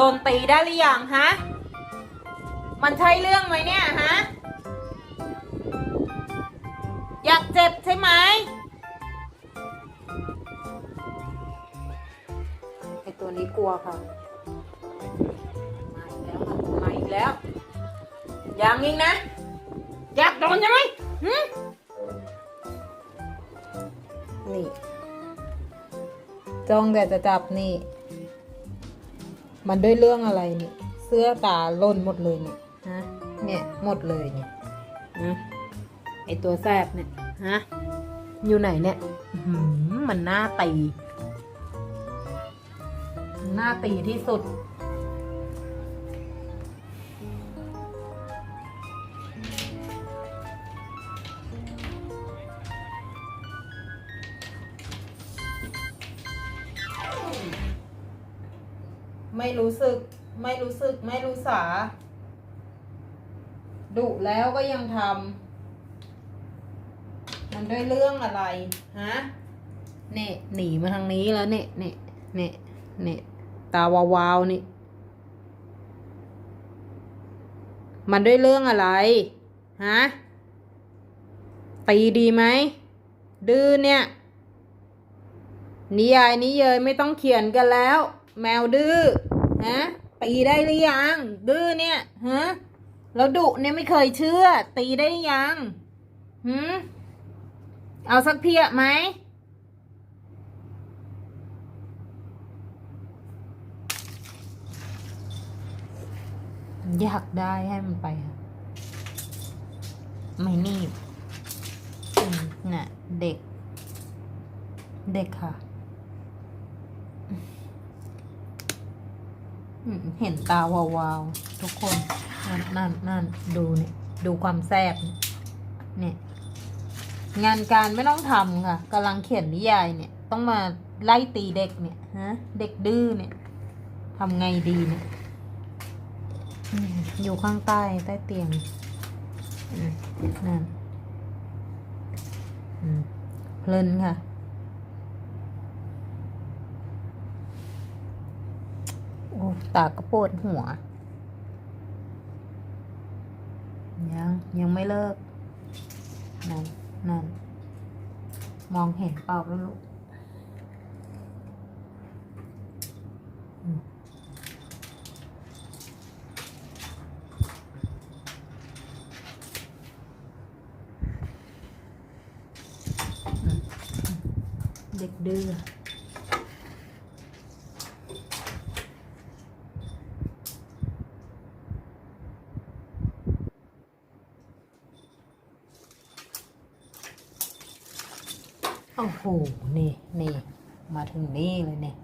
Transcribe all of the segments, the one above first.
โดนตีได้หรือยังฮะ มันใช่เรื่องไหมเนี่ยฮะ อยากเจ็บใช่ไหมไอตัวนี้กลัวค่ะ มาอีกแล้วค่ะมาอีกแล้ว อยังอีกนะ อยากโดนใช่ไหมหึนี่จ้องแต่จะจับนี่ มันด้วยเรื่องอะไรเนี่ย เสื้อตาล่นหมดเลยเนี่ยฮะเนี่ยหมดเลยเนี่ยนะไอตัวแซบเนี่ยฮะอยู่ไหนเนี่ยหือมันหน้าตีหน้าตีที่สุด ไม่รู้สึก ไม่รู้สึก ไม่รู้สา ดุแล้วก็ยังทำ มันด้วยเรื่องอะไร ฮะ เนี่ยหนีมาทางนี้แล้วเนี่ยเนี่ยเนี่ยเนี่ยตาวาวๆนี่ มันด้วยเรื่องอะไร ฮะ ตีดีไหม ดื้อเนี่ย นิยายนิเยยไม่ต้องเขียนกันแล้ว แมวดื้อฮะตีได้หรือยัง ดื้อเนี่ยฮะแล้วดุเนี่ยไม่เคยเชื่อ ตีได้หรือยังหืมเอาสักเพียไหมอยากได้ให้มันไปค่ะ ไม่นีบอืมน่ะ เด็ก เด็กค่ะอืม เห็นตาวาวๆ ทุกคน นั่นนั่นนั่นดูเนี่ย ดูความแซ่บเนี่ย งานการไม่ต้องทำค่ะกำลังเขียนนิยายเนี่ย ต้องมาไล่ตีเด็กเนี่ยฮะ เด็กดื้อเนี่ยทำไงดีเนี่ยอยู่ข้างใต้ใต้เตียงนั่นเพลินค่ะ โอ้ ตาก็ปวดหัว ยัง ยังไม่เลิก นั่น นั่น มองเห็นเปล่าแล้วลูกเด็กดื้อ โอ้โห นี่นี่ มาถึงนี่เลยเนี่ย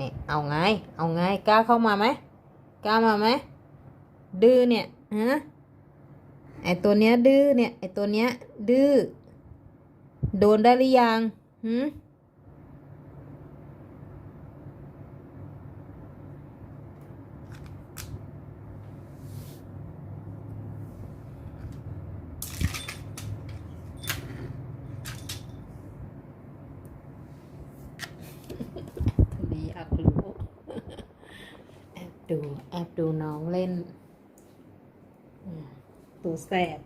นี่เอาไง เอาไง กล้าเข้ามาไหมกล้ามาไหม ดื้อเนี่ย ฮะ ไอตัวเนี้ยดื้อเนี่ย ไอตัวเนี้ยดื้อ โดนได้หรือยังหืม ทีนี้อยากรู้ แอบ ดูแอบดูน้องเล่นตัวแสบ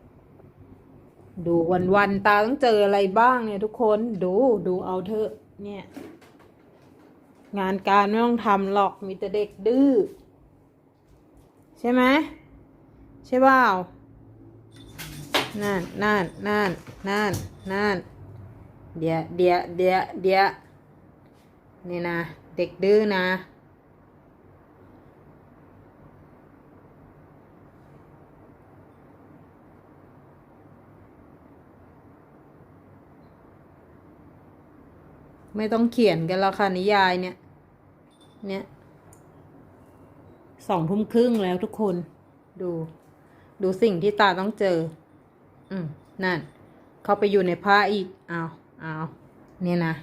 ดูวันวันตาต้องเจออะไรบ้างเนี่ยทุกคนดูดูเอาเถอะเนี่ย งานการไม่ต้องทำหรอกมีแต่เด็กดื้อใช่ไหมใช่เปล่านั่นนั่นนั่นนั่นนั่นเดี๋ยวเดี๋ยวเดี๋ยวเดี๋ยวนี่นะ เด็กดื้อนะ ไม่ต้องเขียนกันแล้วค่ะนิยายเนี่ย เนี่ยสองทุ่มครึ่งแล้วทุกคน ดู ดูสิ่งที่ตาต้องเจอ อืมนั่น เข้าไปอยู่ในผ้าอีกเอาเอาเนี่ยนะ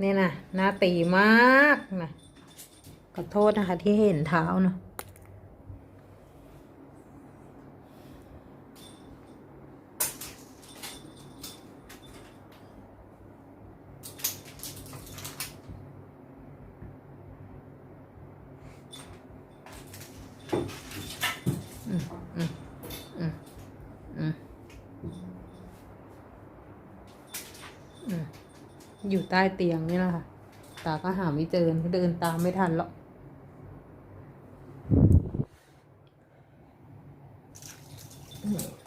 เนี่ยนะหน้าตีมากนะขอโทษนะคะที่เห็นเท้าเนาะ อืม อยู่ใต้เตียงนี่แหละค่ะ ตาก็หาไม่เจอเดินตามไม่ทันหรอก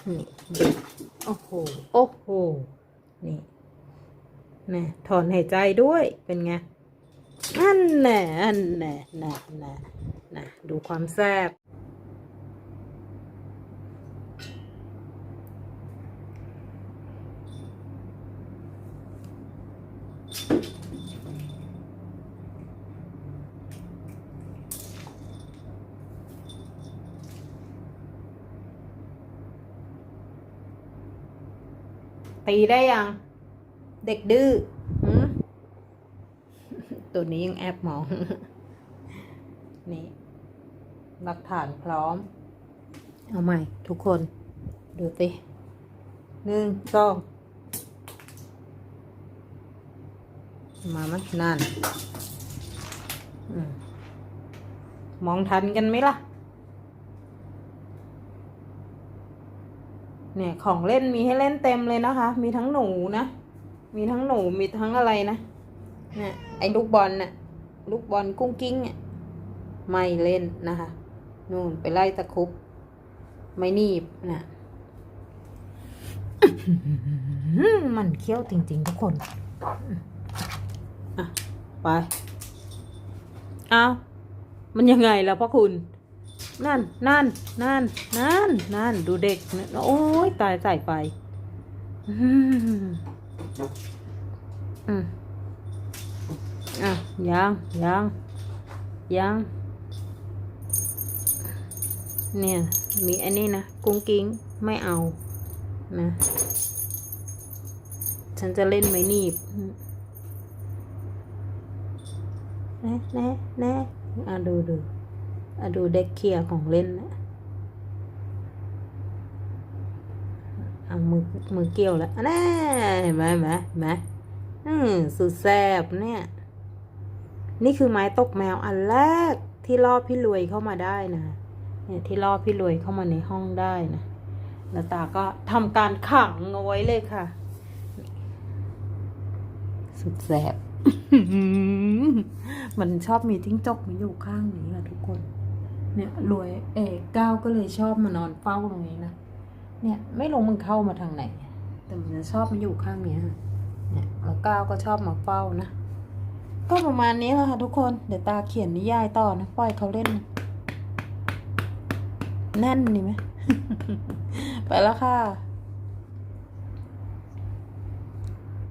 นี่โอ้โห โอ้โห นี่นี่ถอนหายใจด้วย เป็นไงอันแน่อันแน่น่ะน่ะน่ะดูความแซ่บ ตีได้ยัง เด็กดื้อหืมตัวนี้ยังแอบมอง นี่หลักฐานพร้อม เอาใหม่ทุกคน ดูสิหนึ่งสอง มามั้ยนั่นอมมองทันกันไหมล่ะ เนี่ยของเล่นมีให้เล่นเต็มเลยนะคะ มีทั้งหนูนะ มีทั้งหนู มีทั้งอะไรนะเนี่ยไอ้ลูกบอลน่ะ ลูกบอลกุ้งกิ้งเนี่ยไม่เล่นนะคะ นู่นไปไล่ตะครุบ ไม่หนีบนะมันเคี้ยวจริง ๆ ทุกคน อะ ไป เอามันยังไงล่ะพ่อคุณ นั่น นั่น นั่น นั่น นั่น ดูเด็กนะโอ้ยตายใส่ไปอืมอะ ยัง ยัง ยัง เนี่ย มีอันนี้นะ กุ้งกิ้ง ไม่เอา นะ ฉันจะเล่นไม่หนีบ แน่แน่แน่อะดูดูอะดูเด็กเคลียร์ของเล่นนะเอามือมือเกี่ยวแล้วอันน่เห็นไหมเห็นไหมเห็นไหมอืมสุดแซ่บเนี่ย นี่คือไม้ตกแมวอันแรกที่ล่อพี่รวยเข้ามาได้นะเนี่ยที่ล่อพี่รวยเข้ามาในห้องได้นะแล้วตาก็ทำการขังเอาไว้เลยค่ะ สุดแสบ มันชอบมีทิ้งจกมาอยู่ข้างนี้ค่ะทุกคน เนี่ยรวยเอกก้าวก็เลยชอบมานอนเฝ้าตรงนี้นะ เนี่ยไม่รู้มันเข้ามาทางไหน แต่มันจะชอบมาอยู่ข้างนี้เนี่ยแล้วก้าวก็ชอบมาเฝ้านะ ก็ประมาณนี้แหละค่ะทุกคน เดี๋ยวตาเขียนนิยายต่อนะปล่อยเขาเล่น แน่นนี่ไหม ไปแล้วค่ะ